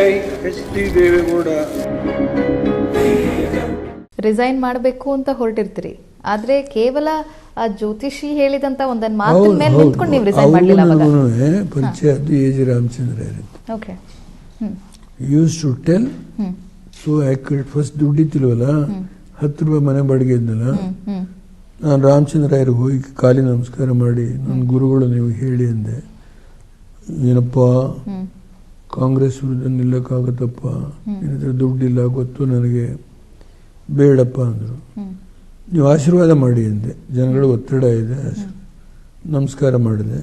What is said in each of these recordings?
H.D. Devegowda. Resign ಮಾಡಬೇಕು ಅಂತ ಹೊರಟಿರ್ತೀರಿ. ಆದ್ರೆ ಕೇವಲ ಆ ಜ್ಯೋತಿಷಿ ಹೇಳಿದಂತ ಒಂದನ್ ಮಾತು ಮೇಲೆ ನಿಂತ್ಕೊಂಡು ನೀವು ರಿಸೈನ್ ಮಾಡಲಿಲ್ಲ ಅವಾಗ. ಪರಿಚಯ ಅದು ಎ ಜಿ ರಾಮಚಂದ್ರ ಇರುತ್ತೆ okay. Use to tell. So accurate first ದುಡ್ಡಿತ್ತಿಲ್ವಲ್ಲ ಹತ್ತು ರೂಪಾಯಿ ಮನೆ ಬಾಡಿಗೆ ಇದ್ನಲ್ಲ? ನಾನು ರಾಮಚಂದ್ರ ರಾಯರಿಗೆ ಹೋಗಿ ಕಾಲಿ ನಮಸ್ಕಾರ ಮಾಡಿ ನನ್ನ ಗುರುಗಳು ನೀವು ಹೇಳಿ ಅಂದೆ. ಏನಪ್ಪ? ಕಾಂಗ್ರೆಸ್ ವಿರುದ್ಧ ನಿಲ್ಲಕ್ಕಾಗತ್ತಪ್ಪ. ನಿನ್ನ ಹತ್ರ ದುಡ್ಡಿಲ್ಲ ಗೊತ್ತು ನನಗೆ. ಬೇಡಪ್ಪ ಅಂದರು. ನೀವು ಆಶೀರ್ವಾದ ಮಾಡಿ ಅಂದೆ. ಜನಗಳ ಒತ್ತಡ ಇದೆ. ನಮಸ್ಕಾರ ಮಾಡಿದೆ.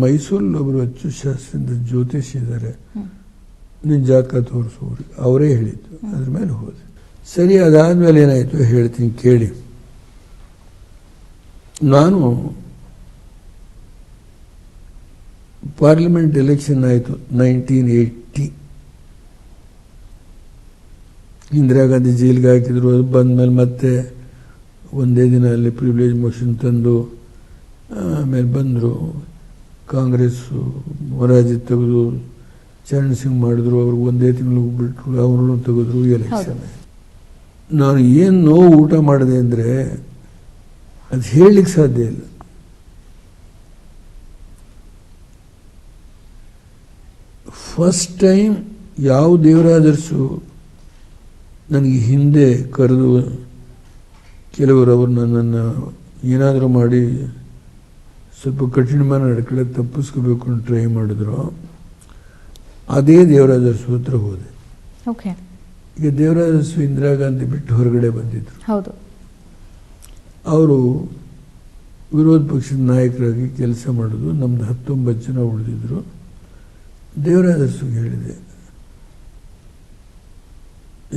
ಮೈಸೂರಲ್ಲಿ ಒಬ್ಬರು ಅಚ್ಚು ಶಾಸ್ತ್ರದ ಜ್ಯೋತಿಷ್ ಇದ್ದಾರೆ. ನಿನ್ನ ಜಾತಕ ತೋರಿಸೋರು ಅವರೇ ಹೇಳಿದ್ದು. ಅದ್ರ ಮೇಲೆ ಹೋದೆ. ಸರಿ ಅದಾದ್ಮೇಲೆ ಏನಾಯಿತು ಹೇಳ್ತೀನಿ ಕೇಳಿ. ನಾನು ಪಾರ್ಲಿಮೆಂಟ್ ಎಲೆಕ್ಷನ್ ಆಯಿತು ನೈನ್ಟೀನ್ ಏಯ್ಟಿ ಇಂದಿರಾ ಗಾಂಧಿ ಜೈಲಿಗೆ ಹಾಕಿದ್ರು ಅದು ಬಂದಮೇಲೆ ಮತ್ತೆ ಒಂದೇ ದಿನ ಅಲ್ಲಿ ಪ್ರಿವಿಲೇಜ್ ಮೋಷನ್ ತಂದು ಆಮೇಲೆ ಬಂದರು. ಕಾಂಗ್ರೆಸ್ಸು ಮೊರಾಜಿ ತೆಗೆದು ಚರಣ್ ಸಿಂಗ್ ಮಾಡಿದ್ರು ಅವ್ರಿಗೆ ಒಂದೇ ತಿಂಗಳು ಬಿಟ್ಟರು ಅವ್ರನ್ನೂ ತೆಗೆದ್ರು ಎಲೆಕ್ಷನ್ ನಾನು ಏನು ನೋವು ಊಟ ಮಾಡಿದೆ ಅಂದರೆ ಅದು ಹೇಳಲಿಕ್ಕೆ ಸಾಧ್ಯ ಇಲ್ಲ. ಫಸ್ಟ್ ಟೈಮ್ ಯಾವ ದೇವರಾದರ್ಸು ನನಗೆ ಹಿಂದೆ ಕರೆದು ಕೆಲವರು ಅವರು ನನ್ನನ್ನು ಏನಾದರೂ ಮಾಡಿ ಸ್ವಲ್ಪ ಕಠಿಣமான ನಡ್ಕೊಳ್ಳೋಕೆ ತಪ್ಪಿಸ್ಕೋಬೇಕು ಅಂತ ಟ್ರೈ ಮಾಡಿದ್ರು. ಅದೇ ದೇವರಾಜರಸು ಹತ್ರ ಹೋದೆ. ಓಕೆ ಈಗ ದೇವರಾಜರಸು ಇಂದಿರಾ ಗಾಂಧಿ ಬಿಟ್ಟು ಹೊರಗಡೆ ಬಂದಿದ್ರು. ಹೌದು. ಅವರು ವಿರೋಧ ಪಕ್ಷದ ನಾಯಕರಾಗಿ ಕೆಲಸ ಮಾಡೋದು ನಮ್ದು ಹತ್ತೊಂಬತ್ತು ಜನ ಉಳಿದಿದ್ರು. ದೇವರಾಜರಸುಗೆ ಹೇಳಿದೆ.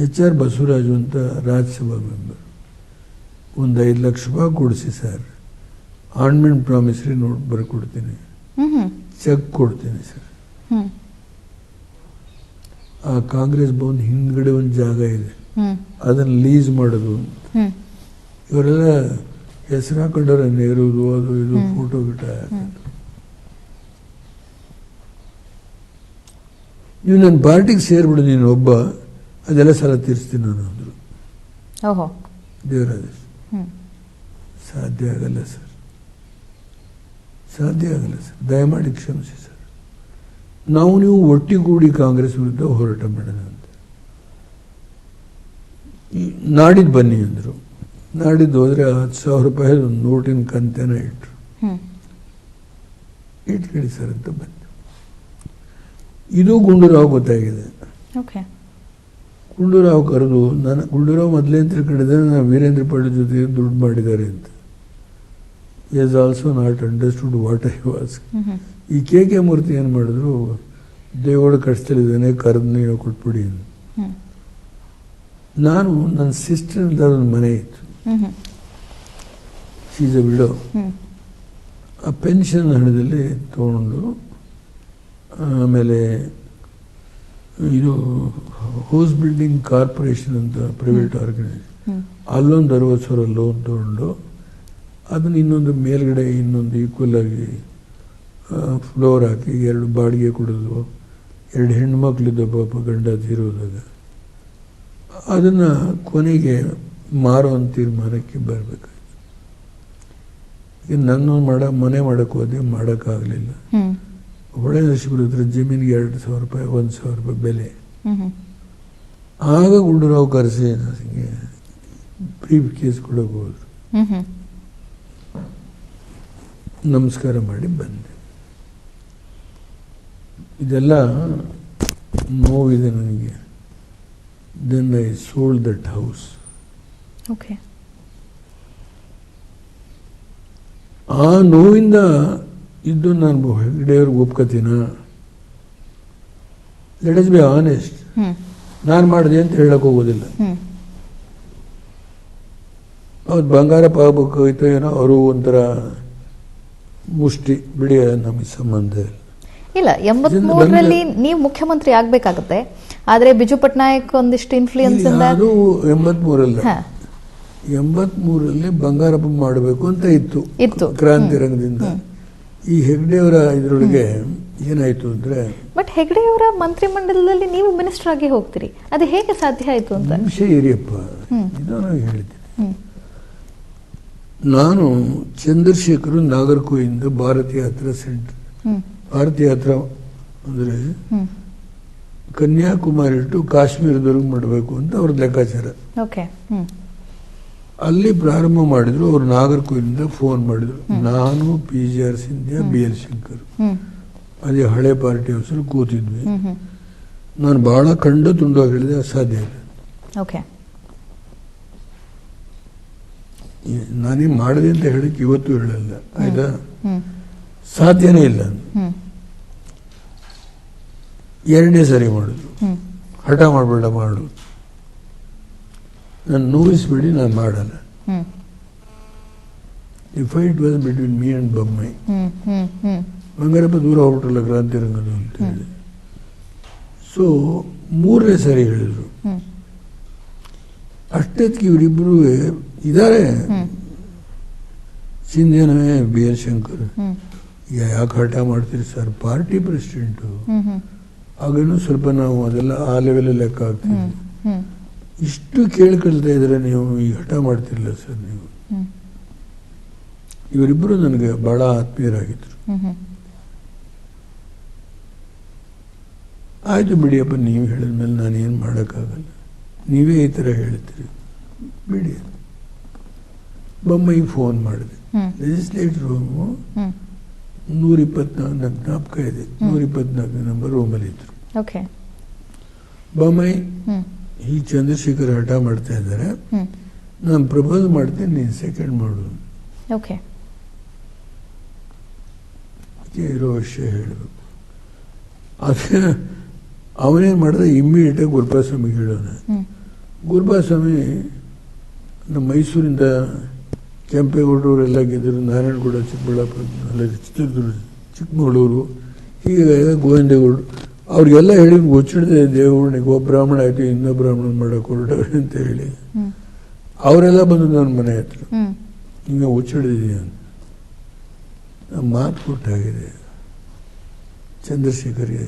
ಎಚ್ ಆರ್ ಬಸವರಾಜು ಅಂತ ರಾಜ್ಯಸಭಾ ಮೆಂಬರ್. ಒಂದು ಐದು ಲಕ್ಷ ರೂಪಾಯಿ ಕೊಡಿಸಿ ಸರ್. ಆನ್ಮೆಂಟ್ ಪ್ರಾಮಿಸರಿ ನೋಟ್ ಬರ್ಕೊಡ್ತೀನಿ. ಚೆಕ್ ಕೊಡ್ತೀನಿ ಸರ್. ಆ ಕಾಂಗ್ರೆಸ್ ಭವನ್ ಹಿಂದ್ಗಡೆ ಒಂದು ಜಾಗ ಇದೆ. ಅದನ್ನ ಲೀಸ್ ಮಾಡೋದು ಇವರೆಲ್ಲ ಹೆಸರು ಹಾಕೊಂಡವ್ರೆ ನೆಹರು ಅದು ಇದು ಫೋಟೋ ಗಿಟ. ನೀವು ನನ್ನ ಪಾರ್ಟಿಗೆ ಸೇರ್ಬಿಡು ನೀನು ಒಬ್ಬ ಅದೆಲ್ಲ ಸಾಲ ತೀರಿಸ್ತೀನಿ ನಾನು ಅಂದರು. ದೇವರಾಜ ಸಾಧ್ಯ ಆಗಲ್ಲ ಸರ್. ಸಾಧ್ಯ ಆಗಲ್ಲ ಸರ್. ದಯಮಾಡಿ ಕ್ಷಮಿಸಿ ಸರ್. ನಾವು ನೀವು ಒಟ್ಟಿಗೂಡಿ ಕಾಂಗ್ರೆಸ್ ವಿರುದ್ಧ ಹೋರಾಟ ಮಾಡೋಣ ಅಂತ. ನಾಡಿದ್ದು ಬನ್ನಿ ಅಂದರು. ನಾಡಿದ್ದು ಹೋದರೆ ಹತ್ತು ಸಾವಿರ ರೂಪಾಯಿ ಒಂದು ನೋಟಿನ ಕಂತೆನ ಇಟ್ಟರು ಇಟ್ಕೊಳ್ಳಿ ಸರ್ ಅಂತ ಬಂದು. ಇದು ಗುಂಡೂರಾವ್ ಗೊತ್ತಾಗಿದೆ. ಓಕೆ ಗುಂಡೂರಾವ್ ಕರೆದು ನಾನು ಗುಂಡೂರಾವ್ ಮೊದಲೇ ಅಂತ ಕಂಡಿದ್ದೆ ನಾನು ವೀರೇಂದ್ರ ಪಾಟೀಲ್ ಜೊತೆ ದುಡ್ಡು ಮಾಡಿದ್ದಾರೆ ಅಂತ. Is also not understood what I was ಈ ಕೆ ಕೆ ಮೂರ್ತಿ ಏನು ಮಾಡಿದ್ರು ದೇವಗಳು ಕಷ್ಟದಲ್ಲಿದ್ದಾನೆ ಕರೆದು ನೀವು ಕೊಟ್ಬಿಡಿ ಅಂತ. ನಾನು ನನ್ನ ಸಿಸ್ಟರ್ದ ಒಂದು ಮನೆ ಇತ್ತು. ಶೀಸ್ ಅ ವಿಡೋ ಆ ಪೆನ್ಷನ್ ಹಣದಲ್ಲಿ ತಗೊಂಡು ಆಮೇಲೆ ಇದು ಹೌಸ್ ಬಿಲ್ಡಿಂಗ್ ಕಾರ್ಪೊರೇಷನ್ ಅಂತ ಪ್ರೈವೇಟ್ ಆರ್ಗನೈಸೇಷನ್ ಅಲ್ಲೊಂದು ಅರವತ್ತು ಸಾವಿರ ಲೋನ್ ತೊಗೊಂಡು ಅದನ್ನು ಇನ್ನೊಂದು ಮೇಲ್ಗಡೆ ಇನ್ನೊಂದು ಈಕ್ವಲ್ ಆಗಿ ಫ್ಲೋರ್ ಹಾಕಿ ಎರಡು ಬಾಡಿಗೆ ಕೊಡೋದು. ಎರಡು ಹೆಣ್ಮಕ್ಳಿದ್ದ ಪಾಪ ಗಂಡ ತೀರೋದಾಗ. ಅದನ್ನು ಕೊನೆಗೆ ಮಾರುವಂಥ ತೀರ್ಮಾನಕ್ಕೆ ಬರಬೇಕಾಯ್ತು ಈಗ ನನ್ನ ಮಾಡ ಮನೆ ಮಾಡೋಕ್ಕೆ ಹೋದೆ ಮಾಡೋಕ್ಕಾಗಲಿಲ್ಲ. ನರಸೀಪುರ ಹತ್ರ ಜಮೀನಿಗೆ ಎರಡು ಸಾವಿರ ರೂಪಾಯಿ ಒಂದು ಸಾವಿರ ರೂಪಾಯಿ ಬೆಲೆ. ಆಗ ಗುಂಡೂರಾವ್ ಕರೆಸಿ ನನಗೆ ಬ್ರೀಫ್ ಕೇಸ್ ಕೊಡಬಹುದು ಹೋದ್ರು. ನಮಸ್ಕಾರ ಮಾಡಿ ಬಂದೆ. ಇದೆಲ್ಲ ನೋವಿದೆ ನನಗೆ. Then I sold that house okay ಆ ನೋವಿಂದ ಇದ್ದು ನಾನು ಹೆಗ್ಡೆಯವ್ರಿಗೆ ಒಪ್ಕೋತೀನ? ಲೆಟ್ ಇಸ್ ಬಿ ಆನೆಸ್ಟ್ ನಾನು ಮಾಡಿದೆ ಅಂತ ಹೇಳಕ್ ಹೋಗೋದಿಲ್ಲ. ಅವ್ರು ಬಂಗಾರ ಪಾಗಬೇಕಾಯ್ತು ಏನೋ ಅವರು ಒಂಥರ ಮುಷ್ಟಿ ಬಿಡಿಯ ನಮಗೆ ಸಂಬಂಧ ಇಲ್ಲ. ಇಲ್ಲ ಎಂಬತ್ ನೀವು ಮುಖ್ಯಮಂತ್ರಿ ಆಗ್ಬೇಕಾಗತ್ತೆ. ಆದ್ರೆ ಬಿಜು ಪಟ್ನಾಯಕ್ ಒಂದಿಷ್ಟು ಇನ್ಫ್ಲೂಯೆನ್ಸ್ ಅದು ಎಂಬತ್ಮೂರಲ್ಲ. ಎಂಬತ್ಮೂರಲ್ಲಿ ಬಂಗಾರಪ್ಪ ಮಾಡಬೇಕು ಅಂತ ಇತ್ತು. ಇತ್ತು. ಕ್ರಾಂತಿ ರಂಗದಿಂದ. ಈ ಹೆಗ್ಡೆಯವರ ಇದರೊಳಗೆ ಏನಾಯಿತು ಅಂದರೆ ಬಟ್ ಹೆಗ್ಡೆಯವರ ಮಂತ್ರಿ ಮಂಡಲದಲ್ಲಿ ನೀವು ಮಿನಿಸ್ಟರ್ ಆಗಿ ಹೋಗ್ತೀರಿ. ಅದು ಹೇಗೆ ಸಾಧ್ಯ ಆಯ್ತು ಅಂತ? ವಿಷಯ ಇರಿಯಪ್ಪ. ಇದನ್ನು ಹೇಳ್ತೀನಿ. ನಾನು ಚಂದ್ರಶೇಖರ್ ನಾಗರ್ಕೋಯಿಂದ ಭಾರತ ಯಾತ್ರಾ ಸೆಂಟರ್ ಭಾರತ ಯಾತ್ರಾ ಅಂದರೆ ಕನ್ಯಾಕುಮಾರಿ ಟು ಕಾಶ್ಮೀರದವರೆಗೂ ಮಾಡಬೇಕು ಅಂತ ಅವ್ರ ಲೆಕ್ಕಾಚಾರ. ಅಲ್ಲಿ ಪ್ರಾರಂಭ ಮಾಡಿದ್ರು ಅವ್ರು ನಾಗರ್ಕೋಯಿಲಿಂದ ಫೋನ್ ಮಾಡಿದ್ರು. ನಾನು P G R Sindhia B L Shankar ಅದೇ ಹಳೆ ಪಾರ್ಟಿ ಹೌಸಲ್ಲಿ ಕೂತಿದ್ವಿ. ನಾನು ಬಹಳ ಕಂಡು ತುಂಡು ಹೇಳಿದೆ ಅಸಾಧ್ಯ ಇದೆ ಓಕೆ ಈ- ನಾನೇ ಮಾಡಿದೆ ಅಂತ ಹೇಳಕ್ಕೆ ಇವತ್ತು ಹೇಳಲ್ಲ. ಆಯ್ತಾ? ಸಾಧ್ಯನೇ ಇಲ್ಲ. ಎರಡನೇ ಸರಿ ಮಾಡಿದ್ರು. ಹ್ಮ್. ಹಠ ಮಾಡಬೇಡ ಮಾಡು. ನಾನು ಬಿಡಿ ನಾನು ಮಾಡಲ್ಲ ಈ fight was between me and Bommai Bangarappa ದೂರ ಹೊರಟಲ್ಲ ಕ್ರಾಂತಿ ರಂಗದು ಅಂತ ಹೇಳಿ. ಸೊ ಮೂರನೇ ಸರಿ ಹೇಳಿದ್ರು. ಅಷ್ಟೊತ್ತಿಗೆ ಇವರಿಬ್ಬರು ಇದ್ದಾರೆ ಸಿಂಧೇನವೇ ಬಿ ಎಲ್ ಶಂಕರ್. ಯಾಕೆ ಹಠ ಮಾಡ್ತೀರಿ ಸರ್? Party president. ಆಗೇನು ಸ್ವಲ್ಪ ನಾವು ಅದೆಲ್ಲ ಆ ಲೆವೆಲಲ್ಲಿ ಲೆಕ್ಕ ಹಾಕ್ತೀವಿ. ಇಷ್ಟು ಕೇಳ್ಕೊಳ್ತಾ ಇದ್ರೆ ನೀವು ಈ ಹಠ ಮಾಡ್ತಿರಲಿಲ್ಲ ಸರ್ ನೀವು. ಇವರಿಬ್ಬರು ನನಗೆ ಬಹಳ ಆತ್ಮೀಯರಾಗಿದ್ರು. ಆಯ್ತು ಬಿಡಿಯಪ್ಪ ನೀವು ಹೇಳಿದ ಮೇಲೆ ನಾನೇನು ಮಾಡೋಕ್ಕಾಗಲ್ಲ. ನೀವೇ ಈ ಥರ ಹೇಳ್ತೀರಿ. ಬಿಡಿ ಬೊಮ್ಮಾಯಿಗೆ ಫೋನ್ ಮಾಡಿದೆ. ಲೆಜಿಸ್ಲೇಟರ್ ರೂಮು ಹ್ಮ್. ನೂರ ಇಪ್ಪತ್ನಾಲ್ಕು ನನ್ನ ಜ್ಞಾಪಕ ಇದೆ. ನೂರ ಇಪ್ಪತ್ನಾಲ್ಕು ನಂಬರ್ ರೂಮಲ್ಲಿ ಇದ್ರು ಬೊಮ್ಮಾಯಿ ಹ್ಮ್. ಈ ಚಂದ್ರಶೇಖರ್ ಹಠ ಮಾಡ್ತಾ ಇದ್ದಾರೆ. ನಾನು ಪ್ರಪೋಸ್ ಮಾಡ್ತೀನಿ ನೀನು ಸೆಕೆಂಡ್ ಮಾಡು. ಓಕೆ. ಇರೋ ವಿಷಯ ಹೇಳಬೇಕು ಅದೇ ಅವನೇನು ಮಾಡಿದ ಇಮ್ಮಿಡಿಯೇಟಾಗಿ ಗುರುಪಾಸ್ವಾಮಿಗೆ ಹೇಳೋಣ. ಗುರುಬಾ ಗುರುಪಾಸ್ವಾಮಿ ನಮ್ಮ ಮೈಸೂರಿಂದ ಕೆಂಪೇಗೌಡರೆಲ್ಲ ಗೆದ್ದರು ನಾರಾಯಣಗೌಡ ಚಿಕ್ಕಬಳ್ಳಾಪುರ ಅಲ್ಲ ಚಿತ್ರದುರ್ಗ ಚಿಕ್ಕಮಗಳೂರು ಹೀಗೆ ಗೋವಿಂದೇಗೌಡರು ಅವ್ರಿಗೆಲ್ಲ ಹೇಳಿ ಗೊಚ್ಚಿಡಿದೆ ದೇವರಿಗೆ ಒಬ್ಬ ಬ್ರಾಹ್ಮಣ ಆಯ್ತು ಇನ್ನೊಬ್ಬ ಬ್ರಾಹ್ಮಣ ಮಾಡೋಕೆ ಹೊರಟವ್ರೆ ಅಂತ ಹೇಳಿ. ಅವರೆಲ್ಲ ಬಂದು ನನ್ನ ಮನೆ ಹತ್ರ ಹಿಂಗೆ ಹುಚ್ಚಿಡಿದೀನಿ ಅಂತ ನಾನು ಮಾತು ಕೊಟ್ಟಾಗಿದೆ. ಚಂದ್ರಶೇಖರ್ಗೆ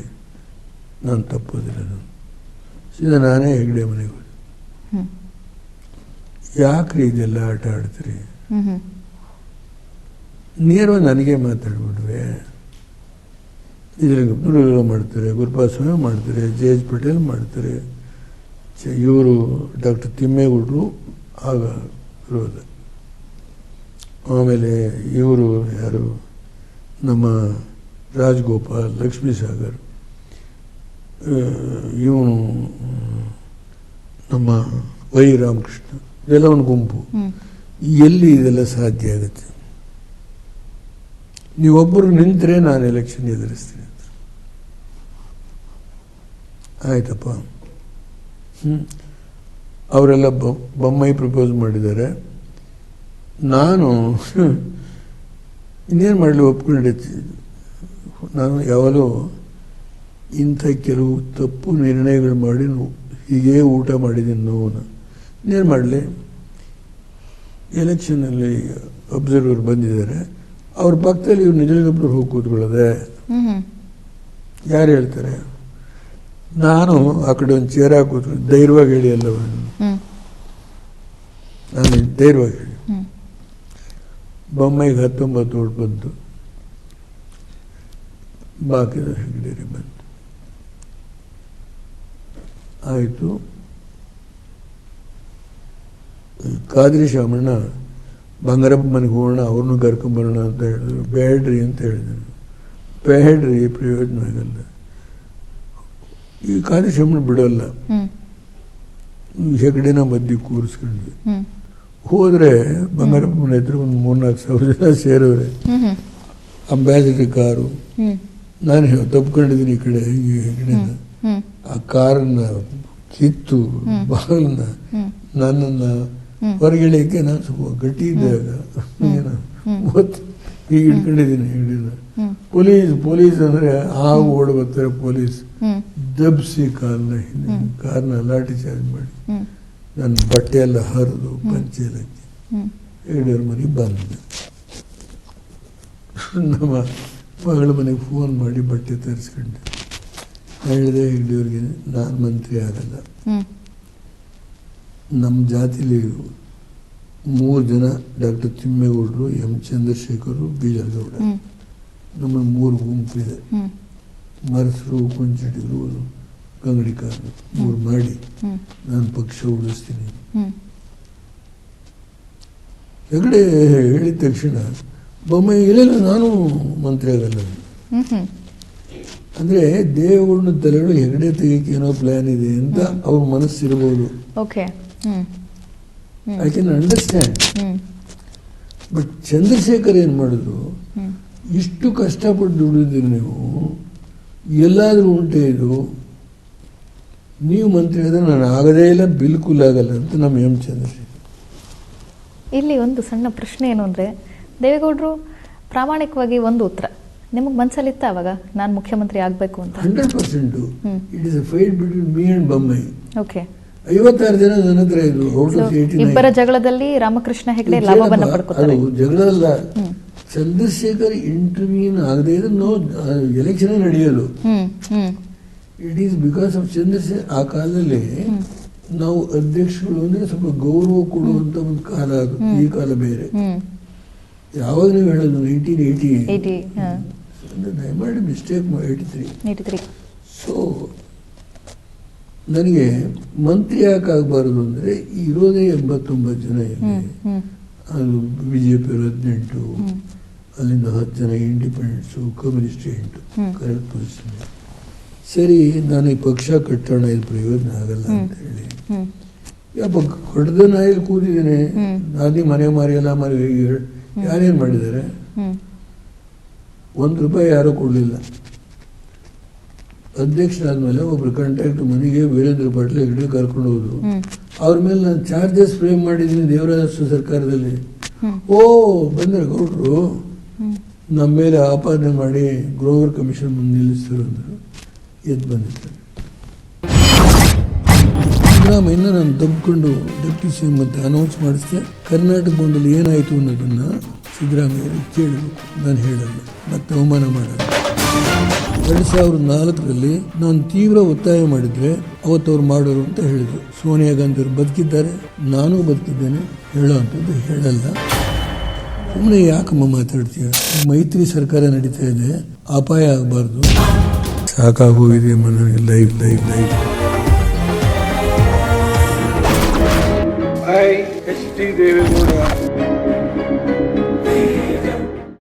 ನಾನು ತಪ್ಪೋದಿಲ್ಲ ನಾನು. ಸೀದಾ ನಾನೇ ಹೆಗ್ಡೆ ಮನೆಗೆ ಹೋದೆ. ಯಾಕ್ರಿ ಇದೆಲ್ಲ ಆಟ ಆಡ್ತೀರಿ? ನೇರವಾಗಿ ನನಗೆ ಮಾತಾಡ್ಬಿಟ್ವೆ ಇದ್ರಲ್ಲಿ ಮಾಡ್ತಾರೆ ಗುರುಪಾಸ್ವಾಮಿ ಮಾಡ್ತಾರೆ ಜೆ ಎಚ್ ಪಟೇಲ್ ಮಾಡ್ತಾರೆ. ಇವರು ಡಾಕ್ಟರ್ ತಿಮ್ಮೇಗೌಡರು ಆಗ ಇರೋದು. ಆಮೇಲೆ ಇವರು ಯಾರು? ನಮ್ಮ ರಾಜ್ಗೋಪಾಲ್ ಲಕ್ಷ್ಮೀ ಸಾಗರ್ ಇವನು ನಮ್ಮ ವೈ ರಾಮಕೃಷ್ಣ ಇದೆಲ್ಲ ಒಂದು ಗುಂಪು ಎಲ್ಲಿ ಇದೆಲ್ಲ ಸಾಧ್ಯ ಆಗುತ್ತೆ? ನೀವೊಬ್ಬರು ನಿಂತರೆ ನಾನು ಎಲೆಕ್ಷನ್ ಎದುರಿಸ್ತೀನಿ ಅಂತ. ಆಯ್ತಪ್ಪ. ಹ್ಞೂ ಅವರೆಲ್ಲ ಬೊ- ಬೊಮ್ಮಾಯಿ ಪ್ರಪೋಸ್ ಮಾಡಿದ್ದಾರೆ. ನಾನು, ಇನ್ನೇನು ಮಾಡಲಿ ಒಪ್ಕೊಂಡೆ. ನಾನು ಯಾವಾಗಲೂ ಇಂಥ ಕೆಲವು ತಪ್ಪು ನಿರ್ಣಯಗಳು ಮಾಡಿ ಹೀಗೇ ಊಟ ಮಾಡಿದ್ದೀನಿ ನೋವನ್ನು. ಇನ್ನೇನು ಮಾಡಲಿ? ಎಲೆಕ್ಷನಲ್ಲಿ ಅಬ್ಸರ್ವರ್ ಬಂದಿದ್ದಾರೆ. ಅವ್ರ ಪಕ್ಕದಲ್ಲಿ ಇವ್ರು ನಿಜಲಿಂಗಪ್ಪನವ್ರು ಹೋಗಿ ಕೂತ್ಕೊಳ್ಳೋದೆ. ಯಾರು ಹೇಳ್ತಾರೆ? ನಾನು ಆ ಕಡೆ ಒಂದು ಚೇರ್ ಹಾಕಿ ಕೂತ್ಕೊಂಡು ಧೈರ್ಯವಾಗಿ ಹೇಳಿ ಎಲ್ಲವನ್ನು. ನಾನು ಧೈರ್ಯವಾಗಿ ಹೇಳಿ. ಬೊಮ್ಮೆಗೆ ಹತ್ತೊಂಬತ್ತು ಓಟ್ ಬಂತು. ಬಾಕಿ ಹೆಗ್ಡೇರಿ ಬಂತು. ಆಯಿತು. ಕಾದ್ರಿ ಶಾಮಣ್ಣ ಬಂಗಾರಪ್ಪ ಮನೆಗೆ ಹೋಗೋಣ ಅವ್ರನ್ನೂ ಕರ್ಕೊಂಬರೋಣ ಅಂತ ಹೇಳಿದ್ರು. ಬೇಡ್ರಿ ಅಂತ ಹೇಳಿದ್ರು. ಬೇಡ್ರಿ ಪ್ರಯೋಜನ ಆಗಲ್ಲ. ಈ ಶಾಮಣ್ಣ ಬಿಡೋಲ್ಲ. ಹೆಗಡೆನ ಮಧ್ಯೆ ಕೂರಿಸ್ಕೊಂಡ್ವಿ. ಹೋದ್ರೆ ಬಂಗಾರಪ್ಪ ಮನೆ ಹತ್ರ ಒಂದು ಮೂರ್ನಾಲ್ಕು ಸಾವಿರ ಜನ ಸೇರೋರೆ ಅಂಬಾಸಿಡರ್ ಕಾರು. ನಾನು ತಪ್ಕೊಂಡಿದ್ದೀನಿ ಈ ಕಡೆ ಈ ಹೆಗ್ಡೆನ. ಆ ಕಾರನ್ನ ಕಿತ್ತು ಬಾಗಲನ್ನ ನನ್ನನ್ನ. ಹೊರಗಿಳಿಯಕ್ಕೆ ನಾನು ಸ್ವಲ್ಪ ಗಟ್ಟಿ ಇದ್ದಾಗ ಏನು. ಗೊತ್ತು. ಈಗ ಇಟ್ಕೊಂಡಿದ್ದೀನಿ ಹೆಗ್ಡೆನ ಪೊಲೀಸ್ ಪೊಲೀಸ್ ಅಂದ್ರೆ ಹಾವು ಓಡ್ ಬರ್ತಾರೆ ಪೊಲೀಸ್. ದಬ್ಸಿ ಕಾಲ್ನ ಹಿಂದೆ. ಕಾರ್ನ ಲಾಠಿ ಚಾರ್ಜ್ ಮಾಡಿ. ನನ್ನ ಬಟ್ಟೆ ಎಲ್ಲ ಹರಿದು ಪಂಚೆ ಎಲ್ಲ ಹ್ಮ್. ಹೆಗ್ಡೆಯವ್ರ ಮನೆಗೆ ಬಂದ. ನಮ್ಮ ಮಗಳ ಮನೆಗೆ ಫೋನ್ ಮಾಡಿ ಬಟ್ಟೆ ತರಿಸ್ಕೊಂಡೆ. ಹೇಳಿದೆ ಹೆಗ್ಡೆಯವ್ರಿಗೆ ನಾನು ಮಂತ್ರಿ ಆಗಲ್ಲ. ನಮ್ಮ ಜಾತಿಲಿ ಮೂರು ಜನ ಡಾಕ್ಟರ್ ತಿಮ್ಮೇಗೌಡರು ಎಂ ಚಂದ್ರಶೇಖರ್ ಬೀಜಗೌಡ ನಮ್ಮ ಮೂರು ಗುಂಪಿದೆ ಇದೆ. ಮರಸರು ಕೊಂಚಡಿಗರು ಕಂಗಡಿಕಾರರು. ಮೂರು ಮಾಡಿ ನಾನು ಪಕ್ಷ ಉಳಿಸ್ತೀನಿ. ಹೆಗಡೆ ಹೇಳಿದ ತಕ್ಷಣ ಬೊಮ್ಮೆ ಇಲ್ಲ ನಾನು ಮಂತ್ರಿ ಆಗಲ್ಲ. ಅಂದ್ರೆ ದೇವಗೌಡನ ತಲೆಗಳು ಹೆಗಡೆ ತೆಗೆಯಕ್ಕೆ ಏನೋ ಪ್ಲಾನ್ ಇದೆ ಅಂತ ಅವ್ರ ಮನಸ್ಸಿರ್ಬೋದು. Okay. I can understand but Chandrashekar ಏನು ಮಾಡೋದು? ಇಷ್ಟು ಕಷ್ಟಪಟ್ಟು ದುಡಿದ್ರೆ ನೀವು ಎಲ್ಲಾದರೂ ಉಂಟೆ ಇದು? ನೀವು ಮಂತ್ರಿ ಹೇಳಿದ್ರೆ ನಾನು ಆಗದೇ ಇಲ್ಲ ಬಿಲ್ಕುಲ್ ಆಗಲ್ಲ ಅಂತ ನಮ್ಮ ಎಂ ಚಂದ್ರಶೇಖರ್. ಇಲ್ಲಿ ಒಂದು ಸಣ್ಣ ಪ್ರಶ್ನೆ ಏನು ಅಂದರೆ ದೇವೇಗೌಡರು ಪ್ರಾಮಾಣಿಕವಾಗಿ ಒಂದು ಉತ್ತರ. ನಿಮಗೆ ಮನಸ್ಸಲ್ಲಿತ್ತ ಅವಾಗ? ನಾನು ಮುಖ್ಯಮಂತ್ರಿ ಆಗಬೇಕು ಅಂತ. Hundred percent. It is a fight between me and Bommai okay ಐವತ್ತಾರು ಜನ ನನ್ನ ಹತ್ರ ಇದ್ರು ಇಬ್ಬರ ಜಗಳದಲ್ಲಿ ರಾಮಕೃಷ್ಣ ಹೆಗಡೆ ಲಾಭವನ್ನ ಪಡ್ಕೊತಾರೆ. ಅದು ಜಗಳ ಅಲ್ಲ ಚಂದ್ರಶೇಖರ್ ಇಂಟರ್ವ್ಯೂನ್ ಆಗದೆ ಇದ್ರೆ ನೋ ಎಲೆಕ್ಷನ್ ನಡೆಯೋದು. It is because of Chandrashekar ಆ ಕಾಲದಲ್ಲಿ ನಾವು ಅಧ್ಯಕ್ಷಗಳು ಅಂದ್ರೆ ಸ್ವಲ್ಪ ಗೌರವ ಕೊಡುವಂತ ಒಂದು ಕಾಲ ಅದು ಈ ಕಾಲ ಬೇರೆ. ಯಾವಾಗ ನೀವು ಹೇಳೋದು ನೈನ್ಟೀನ್ ಏಯ್ಟಿ ದಯಮಾಡಿ ಮಿಸ್ಟೇಕ್ ಏಯ್ಟಿ ತ್ರೀ ಸೊ ನನಗೆ ಮಂತ್ರಿ ಯಾಕೆ ಆಗಬಾರದು ಅಂದರೆ ಇರೋದೇ ಎಂಬತ್ತೊಂಬತ್ತು ಜನ ಇದೆ. ಅದು ಬಿ ಜೆ ಪಿ ಹದಿನೆಂಟು ಅಲ್ಲಿಂದ ಹತ್ತು ಜನ ಇಂಡಿಪೆಂಡೆನ್ಸು ಕಮ್ಯುನಿಸ್ಟ್ ಎಂಟು. ಕರೆಕ್ಟ್ ಪೊಸಿಷನ್ ಸರಿ ನಾನು ಈ ಪಕ್ಷ ಕಟ್ಟೋಣ ಇದು ಪ್ರಯೋಜನ ಆಗಲ್ಲ ಅಂತ ಹೇಳಿ ಹ್ಮ್. ಯಪ್ಪ ಕಡ್ದ ನಾಯಲ್ಲಿ ಕೂತಿದ್ದೇನೆ. ನಾನೇ ನಾದಿ ಮನೆ ಮಾರಿ ಎಲ್ಲ ಮಾರಿ ಯಾರೇನು ಮಾಡಿದ್ದಾರೆ? ಒಂದು ರೂಪಾಯಿ ಯಾರೂ ಕೊಡಲಿಲ್ಲ. ಅಧ್ಯಕ್ಷರಾದ್ಮೇಲೆ ಒಬ್ರು ಕಾಂಟ್ಯಾಕ್ಟ್ ಮನೆಗೆ ವೀರೇಂದ್ರ ಪಾಟೀಲ್ ಹೆಗ್ಡೆ ಕರ್ಕೊಂಡು ಹೋದ್ರು. ಅವ್ರ ಮೇಲೆ ನಾನು ಚಾರ್ಜಸ್ ಫ್ರೇಮ್ ಮಾಡಿದ್ದೀನಿ ದೇವರಾಜ ಸರ್ಕಾರದಲ್ಲಿ. ಓ ಬಂದ್ರೆ ಗೌಡ್ರು ನಮ್ಮ ಮೇಲೆ ಆಪಾದನೆ ಮಾಡಿ ಗ್ರೋವರ್ ಕಮಿಷನ್ ಮುಂದೆ ನಿಲ್ಲಿಸ್ತಾರೆ ಅಂದರು. ಎದ್ದು ಬಂದಿದ್ದಾರೆ. ಸಿದ್ದರಾಮಯ್ಯನ ನಾನು ತಬ್ಕೊಂಡು ಡೆಪ್ಟಿ ಸಿ ಎಂ ಅಂತ ಅನೌನ್ಸ್ ಮಾಡಿಸಿದೆ. ಕರ್ನಾಟಕ ಬಂದಲ್ಲಿ ಏನಾಯಿತು ಅನ್ನೋದನ್ನ ಸಿದ್ದರಾಮಯ್ಯ ಕೇಳಬೇಕು. ನಾನು ಹೇಳಲ್ಲ ಮತ್ತೆ ಅವಮಾನ ಮಾಡಲ್ಲ ಎರಡ್ ಸಾವಿರದ ನಾಲ್ಕರಲ್ಲಿ ನಾನು ತೀವ್ರ ಒತ್ತಾಯ ಮಾಡಿದ್ರೆ ಅವತ್ತು ಅವ್ರು ಮಾಡೋರು ಅಂತ ಹೇಳಿದ್ರು. ಸೋನಿಯಾ ಗಾಂಧಿ ಅವರು ಬದುಕಿದ್ದಾರೆ ನಾನು ಬದುಕಿದ್ದೇನೆ ಹೇಳೋ ಹೇಳಲ್ಲ. ಸುಮ್ಮನೆ ಯಾಕಮ್ಮ ಮಾತಾಡ್ತೀಯ? ಮೈತ್ರಿ ಸರ್ಕಾರ ನಡೀತಾ ಇದೆ ಅಪಾಯ ಆಗಬಾರ್ದು. ಸಾಕಾಗೋಗಿದೆ ಮನವಿ life life life D Devegowda,